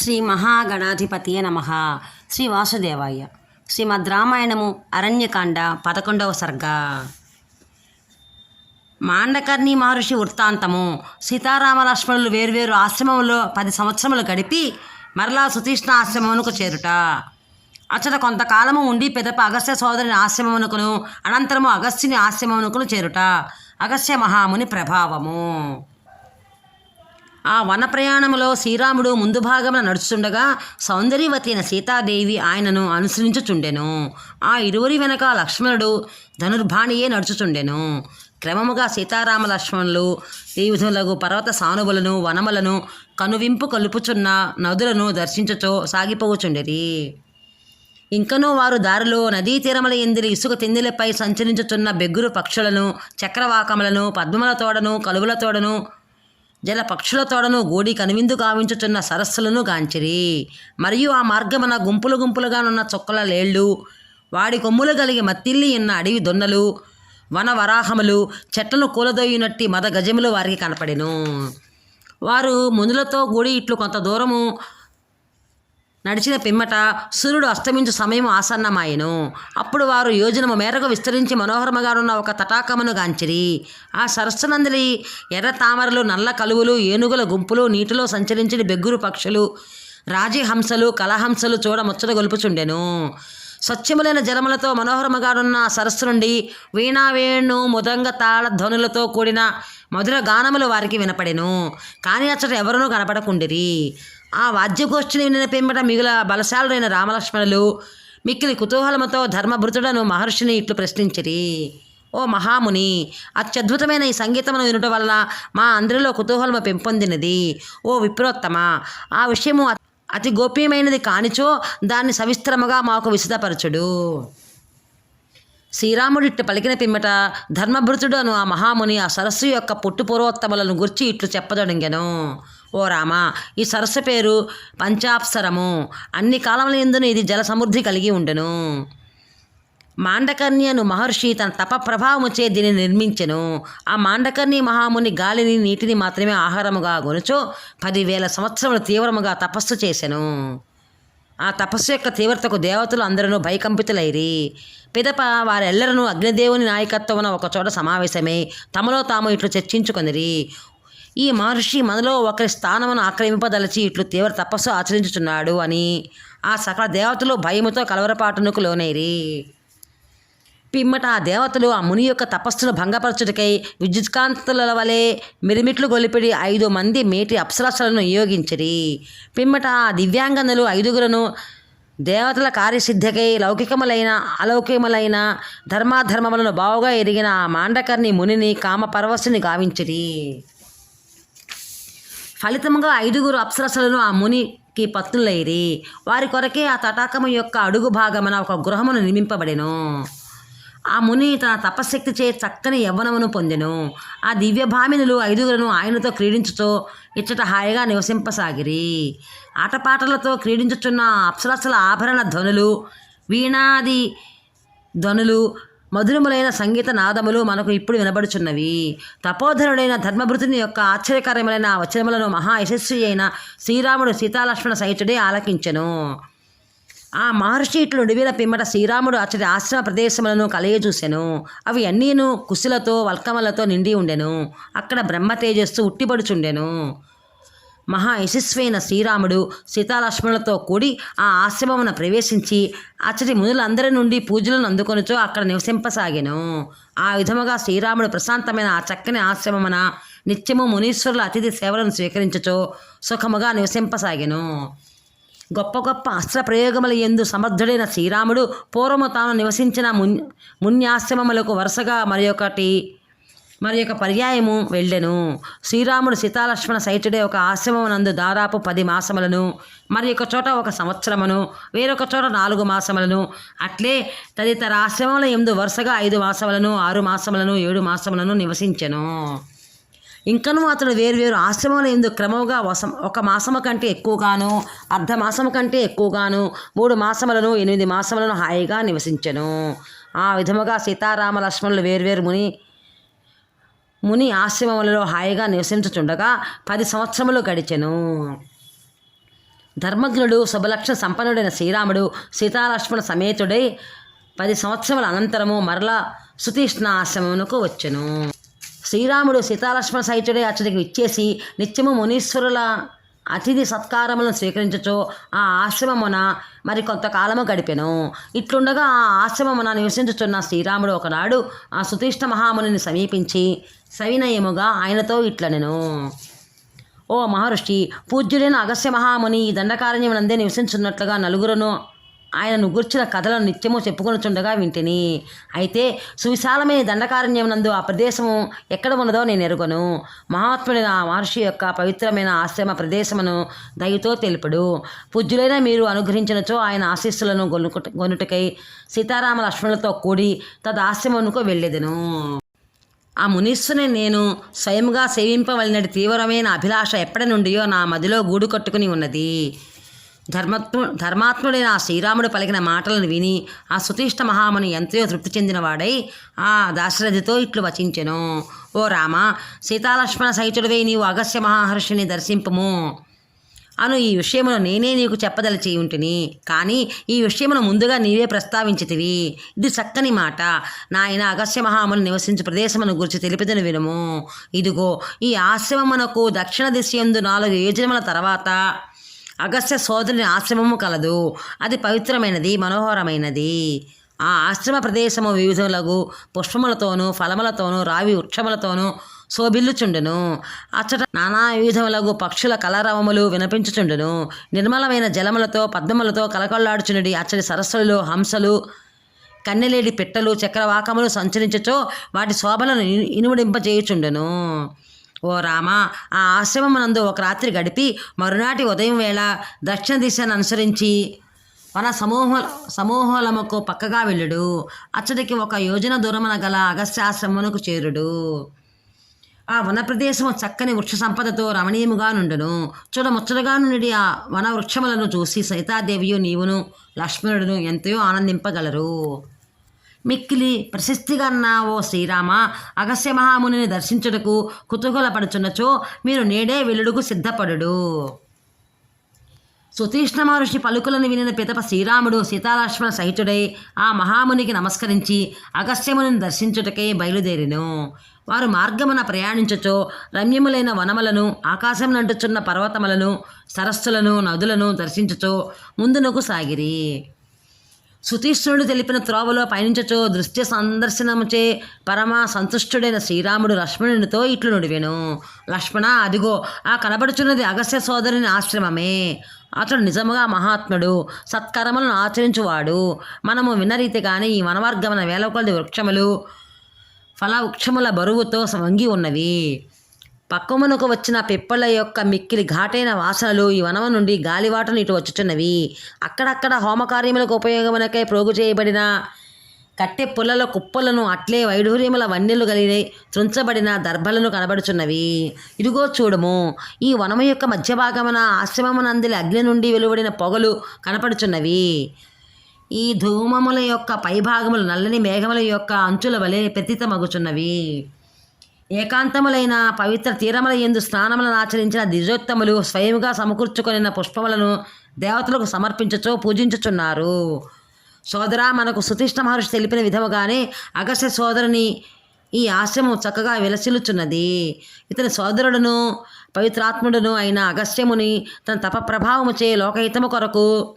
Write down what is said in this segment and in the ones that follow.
శ్రీ మహాగణాధిపతియ నమ. శ్రీ వాసుదేవాయ. శ్రీమద్ రామాయణము అరణ్యకాండ పదకొండవ సర్గ. మాండకర్ణి మహర్షి వృత్తాంతము సీతారామలక్ష్మణులు వేర్వేరు ఆశ్రమంలో పది సంవత్సరములు గడిపి మరలా సుతీష్ణ ఆశ్రమమునకు చేరుట. అచ్చట కొంతకాలము ఉండి పెదప అగస్త్య సోదరుని ఆశ్రమమునకును అనంతరము అగస్త్యుని ఆశ్రమమునకును చేరుట. అగస్త్య మహాముని ప్రభావము. ఆ వన ప్రయాణములో శ్రీరాముడు ముందు భాగమున నడుచుండగా సౌందర్యవతి అయిన సీతాదేవి ఆయనను అనుసరించుచుండెను. ఆ ఇరువురి వెనక లక్ష్మణుడు ధనుర్బాణియే నడుచుచుండెను. క్రమముగా సీతారామ లక్ష్మణులు ఈ పర్వత సానువులను వనములను కనువింపు కలుపుచున్న నదులను దర్శించుచో సాగిపోవుచుండెరి. ఇంకనూ వారు దారిలో నదీ తీరముల ఎందిరి ఇసుక తిందిలపై సంచరించుచున్న బెగ్గురు పక్షులను చక్రవాకములను పద్మముల తోడను కలువుల తోడను జల పక్షుల తోడను గోడి కనువిందు గావించుచున్న సరస్సులను గాంచిరి. మరియు ఆ మార్గమున గుంపులు గుంపులుగానున్న చొక్కల లేళ్ళు వాడి కొమ్ములు కలిగి మత్తిల్లి ఉన్న అడవి దొన్నలు వన వరాహములు చెట్లను కూలదోయినట్టి మద గజములు వారికి కనపడెను. వారు మునులతో గూడి ఇట్లు కొంత దూరము నడిచిన పిమ్మట సూర్యుడు అస్తమించు సమయం ఆసన్నమాయెను. అప్పుడు వారు యోజనము మేరకు విస్తరించి మనోహరముగానున్న ఒక తటాకమును గాంచిరి. ఆ సరస్సునందలి ఎర్ర తామరలు నల్ల కలువులు ఏనుగుల గుంపులు నీటిలో సంచరించిన బెగ్గురు పక్షులు రాజహంసలు కలహంసలు చూడ ముచ్చట గొలుపుచుండెను. స్వచ్ఛములైన జలములతో మనోహరముగానున్న సరస్సు నుండి వీణావేణు ముదంగ తాళ ధ్వనులతో కూడిన మధుర గానములు వారికి వినపడెను. కానీ అచ్చట ఎవరునూ కనపడకుండిరి. ఆ వాద్యగోష్ఠిని వినిన పిమ్మట మిగుల బలశాలుడైన రామలక్ష్మణులు మిక్కిలి కుతూహలముతో ధర్మభృతుడను మహర్షిని ఇట్లు ప్రశ్నించిరి. ఓ మహాముని అత్యద్భుతమైన ఈ సంగీతమును వినుట వలన మా అందరిలో కుతూహలము పెంపొందినది. ఓ విప్రోత్తమ ఆ విషయము అతి గోప్యమైనది కానిచో దాన్ని సవిస్తరముగా మాకు విశదపరచుడు. శ్రీరాముడి ఇట్టు పలికిన పిమ్మట ధర్మభృతుడు అను ఆ మహాముని ఆ సరస్సు యొక్క పొట్టు పూర్వోత్తములను గుర్చి ఇట్లు చెప్పదొడంగెను ఓ రామ ఈ సరస్సు పేరు పంచాప్సరము. అన్ని కాలముల ఎందును ఇది జల సమృద్ధి కలిగి ఉండెను. మాండకర్ణ్యను మహర్షి తన తప ప్రభావముచే దీనిని నిర్మించెను. ఆ మాండకర్ణి మహాముని గాలిని నీటిని మాత్రమే ఆహారముగా గొనుచో పదివేల సంవత్సరములు తీవ్రముగా తపస్సు చేసెను. ఆ తపస్సు యొక్క తీవ్రతకు దేవతలు అందరూ భయకంపితులైరి. పిదప వారెల్లరూ అగ్నిదేవుని నాయకత్వమున ఒక చోట సమావేశమై తమలో తాము ఇట్లు చర్చించుకొనిరి. ఈ మహర్షి మనలో ఒకరి స్థానమును ఆక్రమింపదలచి ఇట్లు తీవ్ర తపస్సు ఆచరించుచున్నాడు అని ఆ సకల దేవతలు భయముతో కలవరపాటునకు లోనైరి. పిమ్మట ఆ దేవతలు ఆ ముని యొక్క తపస్సును భంగపరచుటకై విద్యుత్కాంతుల వలె మిరిమిట్లు గొలిపిడి ఐదు మంది మేటి అప్సరసలను నియోగించిరి పిమ్మట ఆ దివ్యాంగనులు ఐదుగురను దేవతల కార్యసిద్ధికై లౌకికములైన అలౌకికములైన ధర్మాధర్మములను బావుగా ఎరిగిన ఆ మాండకర్ణి మునిని కామపరవశుని గావించిరి. ఫలితముగా ఐదుగురు అప్సరసలను ఆ మునికి పత్నులైరి. వారి కొరకే ఆ తటాకము యొక్క అడుగు భాగమున ఒక గృహమును నిర్మింపబడెను. ఆ ముని తన తపశక్తి చే చక్కని యవ్వనమును పొందెను. ఆ దివ్య భామినులు ఐదుగురును ఆయనతో క్రీడించుతో ఇచ్చట హాయిగా నివసింపసాగిరి. ఆటపాటలతో క్రీడించుచున్న అప్సరసల ఆభరణ ధ్వనులు వీణాది ధ్వనులు మధురములైన సంగీత నాదములు మనకు ఇప్పుడు వినబడుచున్నవి. తపోధనుడైన ధర్మభృతుని యొక్క ఆశ్చర్యకరములైన వచనములను మహా యశస్వి అయిన శ్రీరాముడు సీతాలక్ష్మణ సహితుడే ఆలకించెను. ఆ మహర్షి ఇట్లు నుడివిన పిమ్మట శ్రీరాముడు అతడి ఆశ్రమ ప్రదేశములను కలయజూసెను. అవి అన్నీను కుశలతో వల్కమలతో నిండి ఉండెను. అక్కడ బ్రహ్మ తేజస్సు ఉట్టిపడుచుండెను. మహా యశస్వైన శ్రీరాముడు సీతాలక్ష్మణులతో కూడి ఆ ఆశ్రమమున ప్రవేశించి అచ్చటి మునులందరి నుండి పూజలను అందుకొనుచో అక్కడ నివసింపసాగాను. ఆ విధముగా శ్రీరాముడు ప్రశాంతమైన ఆ చక్కని ఆశ్రమమున నిత్యము మునీశ్వరుల అతిథి సేవలను స్వీకరించుచో సుఖముగా నివసింపసాగాను. గొప్ప గొప్ప అస్త్ర ప్రయోగముల ఎందు సమర్థుడైన శ్రీరాముడు పూర్వము తాను నివసించిన మున్ మున్యాశ్రమములకు వరుసగా మరి ఒకటి మరి యొక్క పర్యాయము వెళ్ళెను. శ్రీరాముడు సీతాలక్ష్మణ సైతుడే ఒక ఆశ్రమమునందు దాదాపు పది మాసములను మరి ఒక చోట ఒక సంవత్సరమును వేరొక చోట నాలుగు మాసములను అట్లే తదితర ఆశ్రమముల ఎందు వరుసగా ఐదు మాసములను ఆరు మాసములను ఏడు మాసములను నివసించెను. ఇంకనూ అతడు వేరువేరు ఆశ్రమంలో ఎందు క్రమముగా వసం ఒక మాసము కంటే ఎక్కువగాను అర్ధ మాసము కంటే ఎక్కువగాను మూడు మాసములను ఎనిమిది మాసములను హాయిగా నివసించెను. ఆ విధముగా సీతారామ లక్ష్మణులు వేర్వేరు ముని ముని ఆశ్రమములలో హాయిగా నివసించుచుండగా పది సంవత్సరములు గడిచెను. ధర్మజ్ఞుడు శుభలక్షణ సంపన్నుడైన శ్రీరాముడు సీతాలక్ష్మణ సమేతుడై పది సంవత్సరముల అనంతరము మరలా సుతీష్ణ ఆశ్రమమునకు వచ్చెను. శ్రీరాముడు సీతాలక్ష్మణ సహితుడే అతడికి ఇచ్చేసి నిత్యము మునీశ్వరుల అతిథి సత్కారములను స్వీకరించచో ఆ ఆశ్రమమున మరి కొంతకాలము గడిపెను. ఇట్లుండగా ఆ ఆశ్రమమున నివసించుచున్న శ్రీరాముడు ఒకనాడు ఆ సుతీష్ణ మహామునిని సమీపించి సవినయముగా ఆయనతో ఇట్లనెను ఓ మహర్షి పూజ్యుడైన అగస్య మహాముని ఈ దండకారణ్యమునందే నివసించున్నట్లుగా నలుగురును ఆయనను గుర్చిన కథలను నిత్యము చెప్పుకొనుచుండగా వింటిని. అయితే సువిశాలమైన దండకారణ్యమునందు ఆ ప్రదేశము ఎక్కడ ఉన్నదో నేను ఎరుగను. మహాత్ముడైన ఆ మహర్షి యొక్క పవిత్రమైన ఆశ్రమ ప్రదేశమును దయతో తెలుపుడు. పూజ్యులైన మీరు అనుగ్రహించినచో ఆయన ఆశీస్సులను గొనుకుట గొనుటకై సీతారామ లక్ష్మణులతో కూడి తదాశ్రమమునకు వెళ్ళేదను. ఆ మునీశ్వరుని నేను స్వయంగా సేవింపవలనటి తీవ్రమైన అభిలాష ఎప్పటి నుండియో నా మదిలో గూడు కట్టుకుని ఉన్నది. ధర్మత్ము ధర్మాత్ముడైన ఆ శ్రీరాముడు పలికిన మాటలను విని ఆ సుతీష్ట మహాముని ఎంతో తృప్తి చెందినవాడై ఆ దాశరథితో ఇట్లు వచించెను. ఓ రామ సీతాలక్ష్మణ సహితుడివై నీవు అగస్య మహాహర్షిని దర్శింపము. అను ఈ విషయమును నేనే నీకు చెప్పదలచి ఉంటిని. కానీ ఈ విషయమును ముందుగా నీవే ప్రస్తావించితివి. ఇది చక్కని మాట. నాయన అగస్య మహాముని నివసించు ప్రదేశమును గురించి తెలిపిదను వినుము. ఇదిగో ఈ ఆశ్రమమునకు దక్షిణ దిశయందు నాలుగు యోజనముల తర్వాత అగస్య సోదరుని ఆశ్రమము కలదు. అది పవిత్రమైనది మనోహరమైనది. ఆ ఆశ్రమ ప్రదేశము వివిధులకు పుష్పములతోనూ ఫలములతోనూ రావి వృక్షములతోనూ శోభిల్లుచుండును. అచ్చట నానా విధములగు పక్షుల కలరవములు వినిపించుచుండును. నిర్మలమైన జలములతో పద్మములతో కలకల్లాడుచుండి అచ్చటి సరస్సులు హంసలు కన్నెలేడి పిట్టలు చక్రవాకములు సంచరించచో వాటి శోభలను ఇను- ఓ రామ ఆ ఆశ్రమమునందు ఒక రాత్రి గడిపి మరునాటి ఉదయం వేళ దక్షిణ దిశను అనుసరించి వన సమూహ సమూహలముకు పక్కగా వెళ్ళుడు. అచ్చటికి ఒక యోజన దూరమున గల అగస్త్యాశ్రమమునకు చేరుడు. ఆ వన ప్రదేశము చక్కని వృక్ష సంపదతో రమణీయముగా నుండును చూడ నుండి ఆ వన వృక్షములను చూసి సీతాదేవియు నీవును లక్ష్మణుడును ఎంతో ఆనందింపగలరు. మిక్కిలి ప్రశస్తిగన్న ఓ శ్రీరామ అగస్య మహామునిని దర్శించుటకు కుతూహలపడుచున్నచో మీరు నేడే వెల్లుడుకు సిద్ధపడుడు. సుతీష్ణ మహర్షి పలుకులను వినిన పితప శ్రీరాముడు సీతాలక్ష్మణ సహితుడై ఆ మహామునికి నమస్కరించి అగస్యమునిని దర్శించుటకై బయలుదేరిను. వారు మార్గమున ప్రయాణించచో రమ్యములైన వనములను ఆకాశం నంటుచున్న పర్వతములను సరస్సులను నదులను దర్శించచో ముందునకు సాగిరి. సుతీష్ణుడు తెలిపిన త్రోవలో పయనించచో దృశ్య సందర్శనముచే పరమ సంతుష్టుడైన శ్రీరాముడు లక్ష్మణునితో ఇట్లు నుడివెను. లక్ష్మణ అదిగో ఆ కనబడుచున్నది అగస్య సోదరుని ఆశ్రమమే. అతడు నిజముగా మహాత్ముడు సత్కర్మలను ఆచరించువాడు. మనము వినరీతి కానీ ఈ వనవర్గమున వేల కొలది వృక్షములు ఫలవృక్షముల బరువుతో వంగి ఉన్నవి. పక్కమునకు వచ్చిన పిప్పల యొక్క మిక్కిలి ఘాటైన వాసనలు ఈ వనము నుండి గాలివాటను ఇటు వచ్చుచున్నవి. అక్కడక్కడ హోమకార్యములకు ఉపయోగమునకై ప్రోగు చేయబడిన కట్టె పుల్లల కుప్పలను అట్లే వైఢూర్యముల వన్యలు కలిగి త్రుంచబడిన దర్భలను కనబడుచున్నవి. ఇదిగో చూడము ఈ వనము యొక్క మధ్య భాగమున ఆశ్రమమునందిలి అగ్ని నుండి వెలువడిన పొగలు కనపడుచున్నవి. ఈ ధూమముల యొక్క పైభాగములు నల్లని మేఘముల యొక్క అంచుల వలె ప్రతితమగుచున్నవి. ఏకాంతములైన పవిత్ర తీరముల ఎందు స్నానములను ఆచరించిన దిజోత్తములు స్వయముగా సమకూర్చుకొనిన పుష్పములను దేవతలకు సమర్పించుచో పూజించుచున్నారు. సోదర మనకు సుతిష్ట మహర్షి తెలిపిన విధముగానే అగస్య సోదరుని ఈ ఆశ్రమం చక్కగా విలసిల్లుచున్నది. ఇతని సోదరుడును పవిత్రాత్ముడును అయిన అగస్త్యముని తన తప ప్రభావముచే లోకహితము కొరకు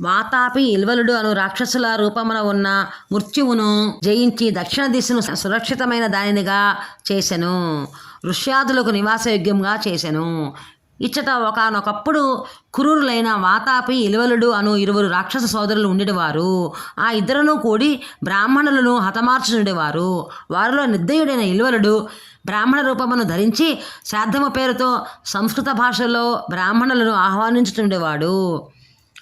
వాతాపి ఇల్వలుడు అను రాక్షసుల రూపమున ఉన్న మృత్యువును జయించి దక్షిణ దిశను సురక్షితమైన దానినిగా చేసెను. ఋష్యాదులకు నివాసయోగ్యంగా చేసెను. ఇచ్చట ఒకనొకప్పుడు క్రూరులైన వాతాపి ఇలవలుడు అను ఇరువురు రాక్షస సోదరులు ఉండేవారు ఆ ఇద్దరును కూడి బ్రాహ్మణులను హతమార్చుండేవారు వారిలో నిర్దయుడైన ఇలువలుడు బ్రాహ్మణ రూపమును ధరించి శ్రాద్ధము పేరుతో సంస్కృత భాషలో బ్రాహ్మణులను ఆహ్వానించుతుండేవాడు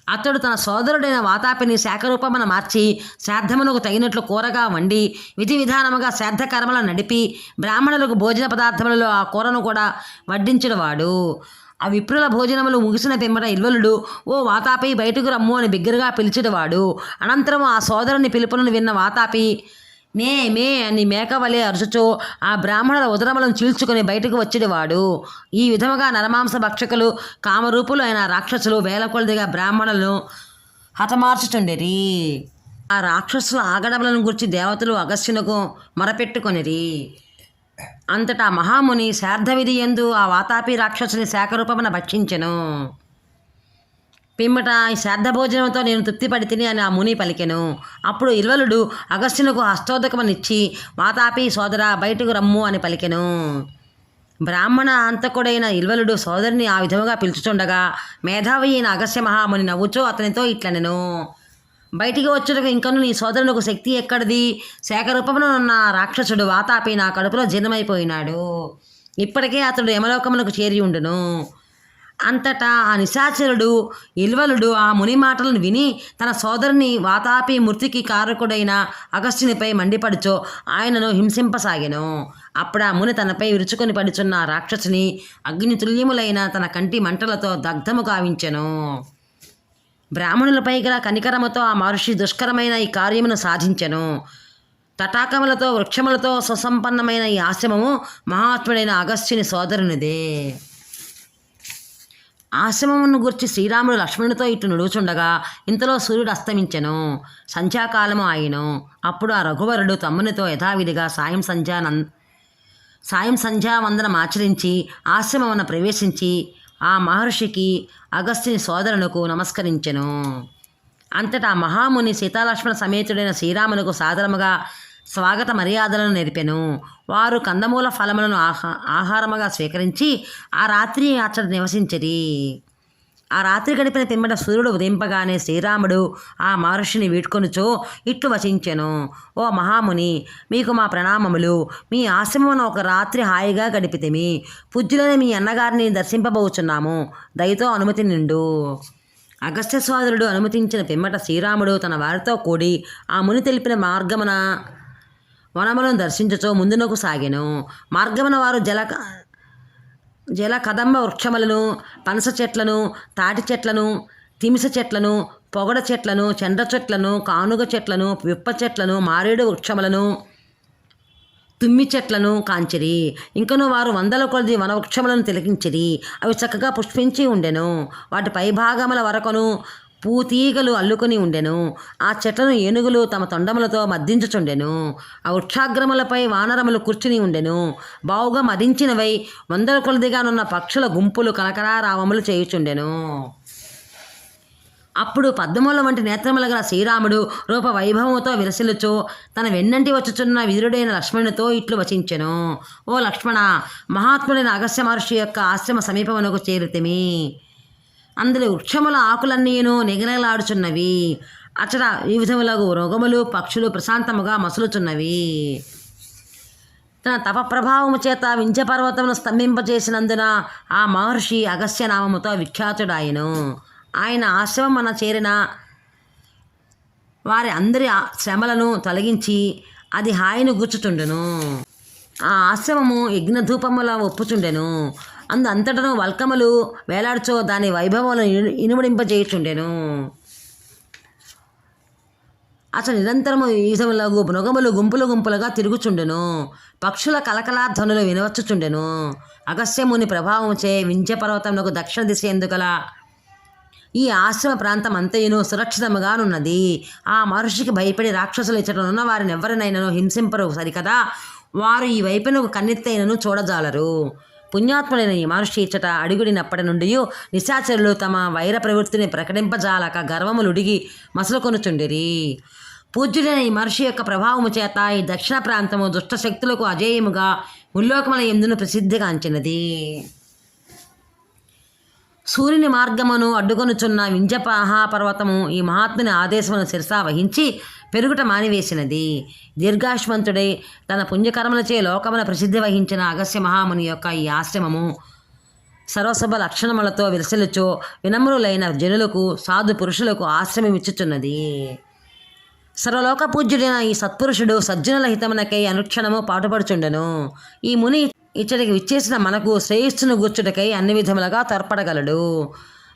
అతడు తన సోదరుడైన వాతాపిని శాఖరూపమున మార్చి శ్రాద్ధమునకు తగినట్లు కూరగా వండి విధి విధానముగా శ్రాద్ధ కర్మలను నడిపి బ్రాహ్మణులకు భోజన పదార్థములలో ఆ కూరను కూడా వడ్డించినవాడు ఆ విప్రుల భోజనములు ముగిసిన పిమ్మట ఇల్వలుడు ఓ వాతాపి బయటకు రమ్ము అని బిగ్గరగా పిలిచినవాడు అనంతరం ఆ సోదరుని పిలుపులను విన్న వాతాపి మే మే అని మేకవలే అరుచుచో ఆ బ్రాహ్మణుల ఉదరములను చీల్చుకుని బయటకు వచ్చేవాడు ఈ విధముగా నరమాంస భక్షకులు కామరూపులు అయిన రాక్షసులు వేల కొలదిగా బ్రాహ్మణులను హతమార్చుచుండిరి. ఆ రాక్షసుల ఆగడములను గురించి దేవతలు అగస్యునకు మొరపెట్టుకొనిరి. అంతటా మహాముని శార్ధవిధి ఎందు ఆ వాతాపి రాక్షసుని శాఖరూపమున భక్షించెను. పిమ్మట ఈ శ్రాద్ధ భోజనంతో నేను తృప్తిపడి తిని అని ఆ ముని పలికెను. అప్పుడు ఇల్వలుడు అగస్త్యునకు హస్తోదకమనిచ్చి వాతాపి సోదర బయటకు రమ్ము అని పలికెను. బ్రాహ్మణ అంతకుడైన ఇల్వలుడు సోదరిని ఆ విధముగా పిలుచుచుండగా మేధావి అయిన అగస్య మహాముని నవ్వుచూ అతనితో ఇట్లనెను. బయటికి వచ్చుటకు ఇంకను నీ సోదరునకు శక్తి ఎక్కడిది? శాఖరూపమున ఉన్న రాక్షసుడు వాతాపి నా కడుపులో జీర్ణమైపోయినాడు. ఇప్పటికే అతడు యమలోకమునకు చేరి ఉండును. అంతటా ఆ నిశాచరుడు ఇల్వలుడు ఆ ముని మాటలను విని తన సోదరుని వాతాపి మృతికి కారకుడైన అగస్త్యునిపై మండిపడుచో ఆయనను హింసింపసాగెను. అప్పుడు ఆ ముని తనపై విరుచుకొని పడుచున్న రాక్షసుని అగ్నితుల్యములైన తన కంటి మంటలతో దగ్ధము గావించెను. బ్రాహ్మణులపై గల కనికరముతో ఆ మహర్షి దుష్కరమైన ఈ కార్యమును సాధించెను. తటాకములతో వృక్షములతో సుసంపన్నమైన ఈ ఆశ్రమము మహాత్ముడైన అగస్త్యుని సోదరునిదే. ఆశ్రమమును గుర్చి శ్రీరాముడు లక్ష్మణునితో ఇటు నడుచుండగా ఇంతలో సూర్యుడు అస్తమించెను సంధ్యాకాలము ఆయను. అప్పుడు ఆ రఘువరుడు తమ్మునితో యథావిధిగా సాయం సంధ్యా నం సాయం సంధ్యావందనం ఆచరించి ఆశ్రమమున ప్రవేశించి ఆ మహర్షికి అగస్త్యుని సోదరునకు నమస్కరించెను. అంతటా మహాముని సీతాలక్ష్మణ సమేతుడైన శ్రీరామునకు సాదరముగా స్వాగత మర్యాదలను నేర్పెను. వారు కందమూల ఫలములను ఆహా ఆహారముగా స్వీకరించి ఆ రాత్రి అచ్చట నివసించరి. ఆ రాత్రి గడిపిన పిమ్మట సూర్యుడు ఉదయింపగానే శ్రీరాముడు ఆ మహర్షిని వీడ్కొనుచో ఇట్లు వచించెను. ఓ మహాముని మీకు మా ప్రణామములు. మీ ఆశ్రమమున ఒక రాత్రి హాయిగా గడిపితేమి. పూజ్యులైన మీ అన్నగారిని దర్శింపబోచున్నాము. దయతో అనుమతి నిండు అగస్త్య సోదరుడు అనుమతించిన పిమ్మట శ్రీరాముడు తన వారితో కూడి ఆ ముని తెలిపిన మార్గమున వనములను దర్శించుచో ముందునకు సాగెను. మార్గమున వారు జల జల కదంబ వృక్షములను పనస చెట్లను తాటి చెట్లను తిమిస చెట్లను పొగడ చెట్లను చెండ్ర చెట్లను కానుగ చెట్లను విప్ప చెట్లను మారేడు వృక్షములను తుమ్మి చెట్లను కాంచిరి. ఇంకను వారు వందల కొలది వనవృక్షములను తిలకించిరి. అవి చక్కగా పుష్పించి ఉండెను. వాటి పైభాగముల వరకును పూతీగలు అల్లుకొని ఉండెను. ఆ చెట్లను ఏనుగులు తమ తొండములతో మద్దించుచుండెను. ఆ వృక్షాగ్రములపై వానరములు కూర్చుని ఉండెను. బావుగా మదించినవై వందల కొలదిగానున్న పక్షుల గుంపులు కనకరారావములు చేయుచుండెను. అప్పుడు పద్మముల వంటి నేత్రముల గల శ్రీరాముడు రూప వైభవముతో విరసిలుచు తన వెన్నంటి వచ్చుచున్న విధుడైన లక్ష్మణునితో ఇట్లు వచించెను. ఓ లక్ష్మణ మహాత్ముడైన అగస్య మహర్షి యొక్క ఆశ్రమ సమీపమునకు చేరితిమి. అందులో వృక్షముల ఆకులన్నీను నిగనలాడుచున్నవి. అచ్చట ఈ రోగములు పక్షులు ప్రశాంతముగా మసులుచున్నవి. తన తప ప్రభావము చేత వింధ్యపర్వతమును స్తంభింపచేసినందున ఆ మహర్షి అగస్త్య నామముతో విఖ్యాతుడాయను. ఆయన ఆశ్రమమున చేరిన వారి అందరి శ్రమలను తొలగించి అది హాయిని గుచ్చుచుండెను. ఆ ఆశ్రమము యజ్ఞధూపముల ఒప్పుచుండెను. అందు అంతటను వల్కములు వేలాడుచో దాని వైభవములను ఇనుమడింపజేయుచుండెను. అసలు నిరంతరము ఈసములకు మృగములు గుంపులు గుంపులుగా తిరుగుచుండెను. పక్షుల కలకలా ధ్వనులు వినవచ్చుచుండెను. అగస్యముని ప్రభావముచే వింధ్య దక్షిణ దిశ ఎందుకల? ఈ ఆశ్రమ ప్రాంతం అంతయును సురక్షితముగానున్నది. ఆ మహర్షికి భయపడి రాక్షసులు ఇచ్చటనున్న వారిని ఎవరినైనాను హింసింపరు సరికదా? వారు ఈ వైపునకు కన్నెత్తైనను చూడజాలరు. పుణ్యాత్ముడైన ఈ మహర్షి ఇచ్చట అడుగుడినప్పటి నుండి నిశాచరులు తమ వైర ప్రవృత్తిని ప్రకటింపజాలక గర్వములుడిగి మసలుకొనుచుండిరి. పూజ్యుడైన ఈ మహర్షి యొక్క ప్రభావము చేత ఈ దక్షిణ ప్రాంతము దుష్ట శక్తులకు అజేయముగా ముల్లోకముల ఎందును ప్రసిద్ధిగాంచినది. సూర్యుని మార్గమును అడ్డుకొనుచున్న వింజపహాపర్వతము ఈ మహాత్ముని ఆదేశమును శిరసా వహించి పెరుగుట మానివేసినది. దీర్ఘాశ్వంతుడై తన పుణ్యకర్మలచే లోకమున ప్రసిద్ధి వహించిన అగస్య మహాముని యొక్క ఈ ఆశ్రమము సర్వసభ లక్షణములతో విరసలుచో వినమ్రులైన జనులకు సాధు పురుషులకు ఆశ్రమమిచ్చుచున్నది సర్వలోక పూజ్యుడైన ఈ సత్పురుషుడు సజ్జనుల హితమునకై అనుక్షణము పాటుపడుచుండెను. ఈ ముని ఇచ్చటికి విచ్చేసిన మనకు శ్రేయస్సును గుర్చుటకై అన్ని విధములుగా తోడ్పడగలడు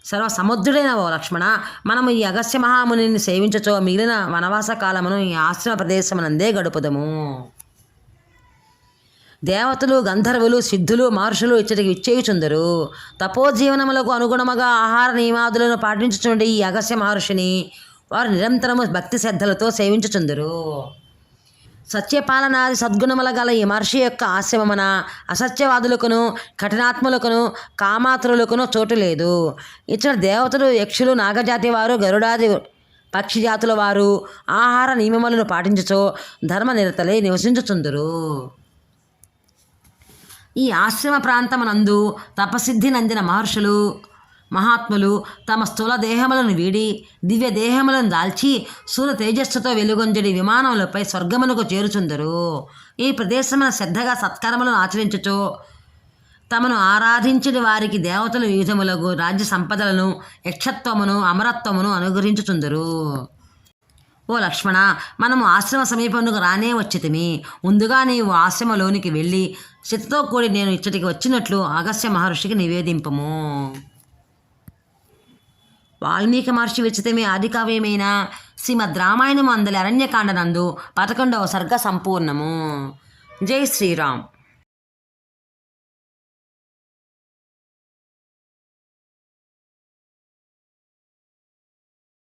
సర్వ సముద్రుడైన ఓ లక్ష్మణ మనము ఈ అగస్త్య మహామునిని సేవించచో మిగిలిన వనవాస కాలమును ఈ ఆశ్రమ ప్రదేశమునందే గడుపుదము. దేవతలు గంధర్వులు సిద్ధులు మహర్షులు ఇచ్చటికి విచ్చేయుచుందరు. తపోజీవనములకు అనుగుణముగా ఆహార నియమాదులను పాటించుచుండి ఈ అగస్య మహర్షిని వారు నిరంతరము భక్తి శ్రద్ధలతో సేవించుచుందరు. సత్యపాలనాది సద్గుణముల గల ఈ మహర్షి యొక్క ఆశ్రమమున అసత్యవాదులకును కఠినాత్ములకును కామాతురులకును చోటు లేదు. ఇచ్చట దేవతలు యక్షులు నాగజాతి వారు గరుడాది పక్షి జాతుల వారు ఆహార నియమములను పాటించుచో ధర్మనిరతలై నివసించుచుందురు. ఈ ఆశ్రమ ప్రాంతమునందు తపసిద్ధి నందిన మహర్షులు మహాత్ములు తమ స్థూల దేహములను వీడి దివ్య దేహములను దాల్చి సూర్య తేజస్సుతో వెలుగొంజడి విమానములపై స్వర్గమునకు చేరుచుందరు. ఈ ప్రదేశమున శ్రద్ధగా సత్కర్మలను ఆచరించుచు తమను ఆరాధించిన వారికి దేవతలు వివిధములకు రాజ్య సంపదలను యక్షత్వమును అమరత్వమును అనుగ్రహించుచుందరు. ఓ లక్ష్మణ మనము ఆశ్రమ సమీపమునకు రానే వచ్చితిమి. ముందుగా నీవు ఆశ్రమలోనికి వెళ్ళి శతితో కూడి నేను ఇచ్చటికి వచ్చినట్లు అగస్య మహర్షికి నివేదింపము. వాల్మీకి మహర్షి విచితమే ఆది కావ్యమైన శ్రీమద్ రామాయణం అందలి అరణ్యకాండనందు పదకొండవ సర్గ సంపూర్ణము. జై శ్రీరామ్.